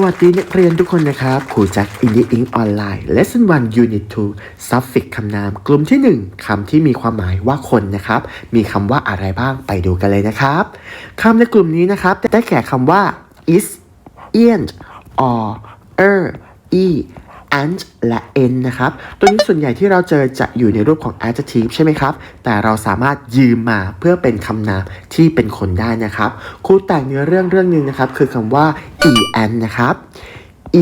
วัสดีนักเรียนทุกคนนะครับครูแจ็คอินดี้อิงออนไลน์ Lesson 1 Unit 2 Suffix คำนาม กลุ่มที่ 1 คำที่มีความหมายว่าคนนะครับ มีคำว่าอะไรบ้างไปดูกันเลยนะครับคำในกลุ่มนี้นะครับ ได้แก่คำว่า is i n t or er e and และ n นะครับ ตัวนี้ส่วนใหญ่ที่เราเจอจะอยู่ในรูปของ adjective ใช่ไหมครับ แต่เราสามารถยืมมาเพื่อเป็นคำนามที่เป็นคนได้นะครับ ครูแต่งเนื้อเรื่องเรื่องหนึ่งนะครับ คือคำว่า e and นะครับ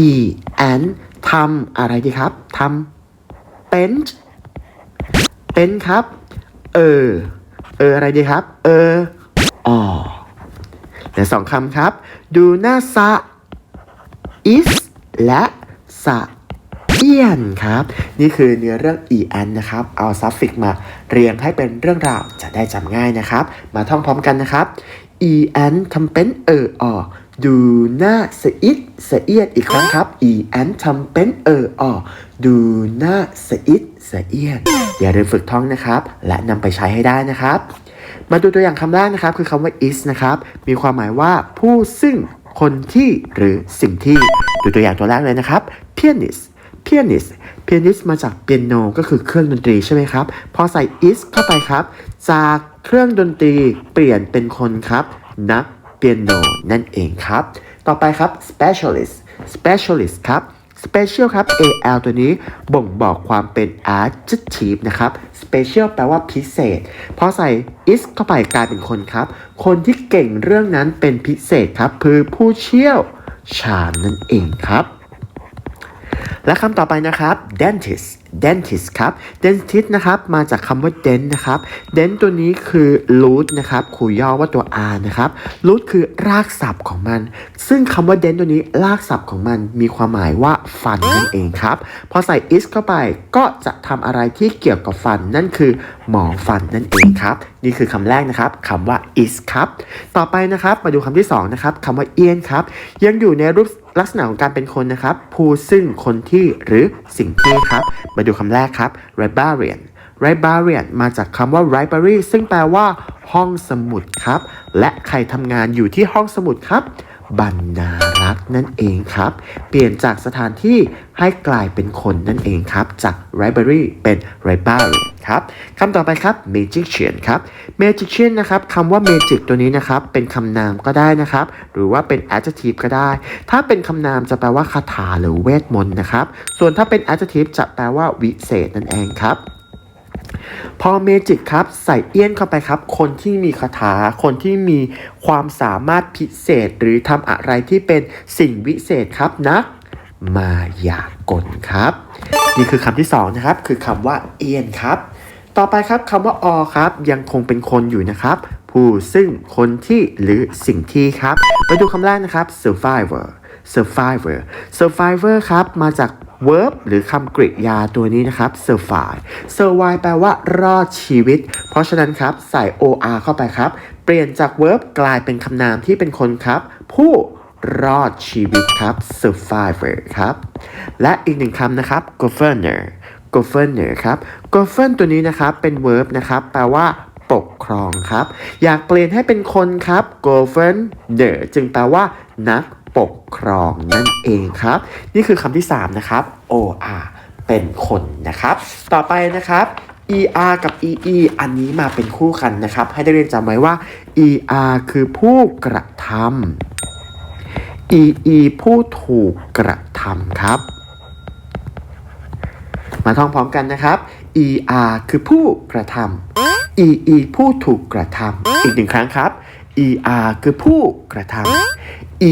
e and ทำอะไรดีครับทำเป็นเป็นครับ เออ เอออะไรดีครับ เอออ๋อและสองคำครับ ดูหน้าซะ is และสะ เอียนครับ นี่คือเนื้อเรื่อง e n นะครับ เอาซัฟฟิกมาเรียงให้เป็นเรื่องราวจะได้จำง่ายนะครับ มาท่องพร้อมกันนะครับ e n ทำเป็นเอออดูหน้าสะอิดสเอียดอีกครั้งครับ e n ทำเป็นเอออดูหน้าสะอิดสเอียดอย่าลืมฝึกท่องนะครับ และนำไปใช้ให้ได้นะครับ มาดูตัวอย่างคำแรกนะครับ คือคำว่า is นะครับ มีความหมายว่าผู้ซึ่งคนที่หรือสิ่งที่ ดูตัวอย่างตัวแรกเลยนะครับ pianist pianist pianist มาจากเปียโนก็คือเครื่องดนตรีใช่ไหมครับ พอใส่ is เข้าไปครับ จากเครื่องดนตรีเปลี่ยนเป็นคนครับ นักเปียโนนั่นเองครับ ต่อไปครับ specialist specialist ครับ special ครับ al ตัวนี้บ่งบอกความเป็น adjective นะครับ special แปลว่าพิเศษ พอใส่ is เข้าไปกลายเป็นคนครับ คนที่เก่งเรื่องนั้นเป็นพิเศษครับ คือผู้เชี่ยวชาญนั่นเองครับ และคำต่อไปนะครับ dentist dentist ครับ dentist นะครับ มาจากคำว่า dent นะครับ dent ตัวนี้คือ root นะครับคูย่อว่าตัว r นะครับ root คือรากศัพท์ของมัน ซึ่งคำว่า dent ตัวนี้รากศัพท์ของมันมีความหมายว่าฟันนั่นเองครับ พอใส่ is เข้าไปก็จะทำอะไรที่เกี่ยวกับฟันนั่นคือหมอฟันนั่นเองครับ นี่คือคำแรกนะครับคำว่า is ครับ ต่อไปนะครับมาดูคำที่สองนะครับคำว่า ien ครับ ยังอยู่ในรูป ลักษณะของการเป็นคนนะครับ ผู้ซึ่งคนที่หรือสิ่งที่ครับ มาดูคำแรกครับ librarian librarian มาจากคำว่า library ซึ่งแปลว่า ห้องสมุดครับ และใครทำงานอยู่ที่ห้องสมุดครับ บรรณารักษ์นั่นเองครับ เปลี่ยนจากสถานที่ให้กลายเป็นคนนั่นเองครับ จาก library เป็น librarian ครับคำต่อไปครับ magician ครับ magician นะครับคำว่า magic ตัวนี้นะครับ เป็นคำนามก็ได้นะครับ หรือว่าเป็น adjective ก็ได้ ถ้าเป็นคำนามจะแปลว่าคาถาหรือเวทมนต์นะครับ ส่วนถ้าเป็น adjective จะแปลว่าวิเศษนั่นเองครับ พอเมจิกครับใส่เอี้ยนเข้าไปครับ คนที่มีคาถาคนที่มีความสามารถพิเศษ หรือทำอะไรที่เป็นสิ่งวิเศษครับนักมายากลครับ นี่คือคำที่สองนะครับ คือคำว่าเอียนครับ ต่อไปครับคำว่าอครับ ยังคงเป็นคนอยู่นะครับ ผู้ซึ่งคนที่หรือสิ่งที่ครับ ไปดูคำแรกนะครับ survivor survivor survivor ครับ มาจาก verb หรือคำกริยาตัวนี้นะครับ survive survive แปลว่ารอดชีวิต เพราะฉะนั้นครับ ใส่ or เข้าไปครับ เปลี่ยนจาก verb กลายเป็นคำนามที่เป็นคนครับ ผู้รอดชีวิตครับ survivor ครับ และอีกหนึ่งคำนะครับ governor governor ครับ govern ตัวนี้นะครับ เป็น verb นะครับ แปลว่าปกครองครับ อยากเปลี่ยนให้เป็นคนครับ governor จึงแปลว่านัก ปกครองนั่นเองครับ นี่คือคำที่ 3 นะครับ or เป็นคนนะครับ ต่อไปนะครับ er กับ ee อันนี้มาเป็นคู่กันนะครับ ให้ได้เรียนจำไว้ว่า er คือผู้กระทำ ee ผู้ถูกกระทำครับ มาท่องพร้อมกันนะครับ er คือผู้กระทำ ee ผู้ถูกกระทำอีกหนึ่งครั้งครับ er คือผู้กระทำ ee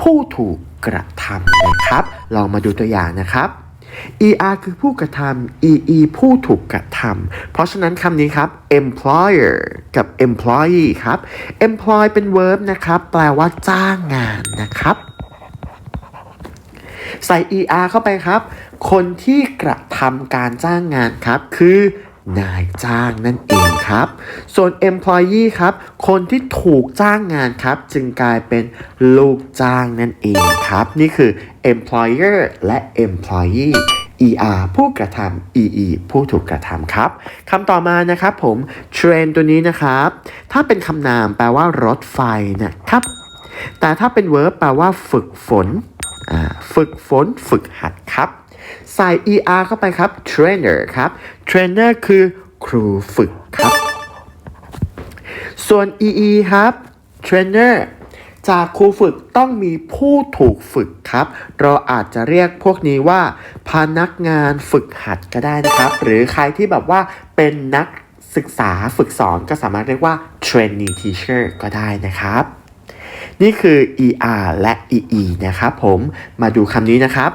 ผู้ถูกกระทำนะครับ ลองมาดูตัวอย่างนะครับ er คือผู้กระทำ ee ผู้ถูกกระทำเพราะฉะนั้นคำนี้ครับ employer กับ employee ครับ employ เป็น verb นะครับ แปลว่าจ้างงานนะครับ ใส่ er เข้าไปครับ คนที่กระทำการจ้างงานครับ คือ นายจ้างนั่นเองครับ ส่วน employee ครับ คนที่ถูกจ้างงานครับ จึงกลายเป็นลูกจ้างนั่นเองครับ นี่คือ employer และ employee er ผู้กระทำ ee ผู้ถูกกระทำครับคำต่อมานะครับผม train ตัวนี้นะครับ ถ้าเป็นคำนามแปลว่ารถไฟนะครับ แต่ถ้าเป็น verb แปลว่าฝึกฝน ฝึกฝน ฝึกหัดครับ ใส่ er เข้าไปครับ trainer ครับ trainer คือครูฝึกครับ ส่วน ee ครับ trainer จากครูฝึกต้องมีผู้ถูกฝึกครับ เราอาจจะเรียกพวกนี้ว่า พนักงานฝึกหัดก็ได้นะครับ หรือใครที่แบบว่าเป็นนักศึกษาฝึกสอนก็สามารถเรียกว่า trainee teacher ก็ได้นะครับ นี่คือ er และ ee นะครับผม มาดูคำนี้นะครับ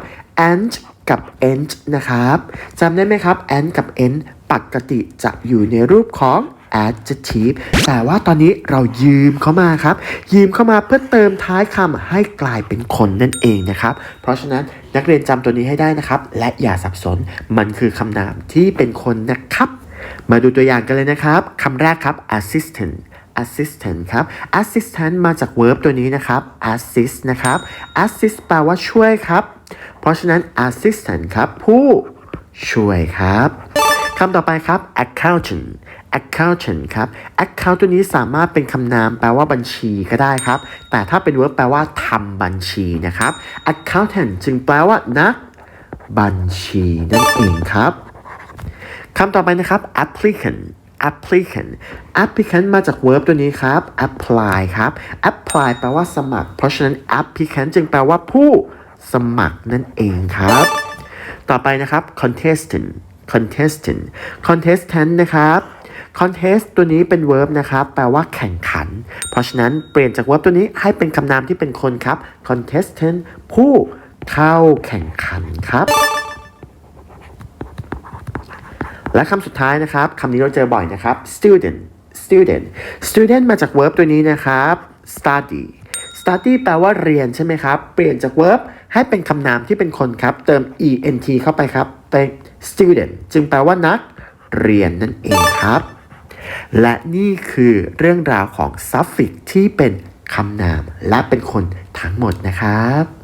and กับ end นะครับจำได้ไหมครับ and กับ end ปกติจะอยู่ในรูปของ adjective แต่ว่าตอนนี้เรายืมเข้ามาครับ ยืมเข้ามาเพื่อเติมท้ายคำให้กลายเป็นคนนั่นเองนะครับ เพราะฉะนั้นนักเรียนจำตัวนี้ให้ได้นะครับ และอย่าสับสนมันคือคำนามที่เป็นคนนะครับ มาดูตัวอย่างกันเลยนะครับคำแรกครับ assistant assistant ครับ assistant มาจาก verb ตัวนี้นะครับ assist นะครับ assist แปลว่าช่วยครับ เพราะฉะนั้น assistant ครับ ผู้ช่วยครับคำต่อไปครับ accountant accountant ครับ account ตัวนี้สามารถเป็นคำนามแปลว่าบัญชีก็ได้ครับ แต่ถ้าเป็น verb แปลว่าทำบัญชีนะครับ accountant จึงแปลว่านักบัญชีนั่นเองครับคำต่อไปนะครับ applicant applicant applicant มาจาก verb ตัวนี้ครับ apply ครับ apply แปลว่าสมัคร เพราะฉะนั้น applicant จึงแปลว่าผู้ สมัครนั่นเองครับ ต่อไปนะครับ contestant contestant contestant นะครับ contest ตัวนี้เป็น verb นะครับ แปลว่าแข่งขัน เพราะฉะนั้นเปลี่ยนจาก verb ตัวนี้ให้เป็นคำนามที่เป็นคนครับ contestant ผู้เข้าแข่งขันครับ และคำสุดท้ายนะครับคำนี้เราเจอบ่อยนะครับ student student student มาจาก verb ตัวนี้นะครับ study study แปลว่าเรียนใช่ไหมครับ เปลี่ยนจาก verb ให้เป็นคำนามที่เป็นคนครับ เติม ent เข้าไปครับเป็น student จึงแปลว่านักเรียนนั่นเองครับ และนี่คือเรื่องราวของ suffix ที่เป็นคำนามและเป็นคนทั้งหมดนะครับ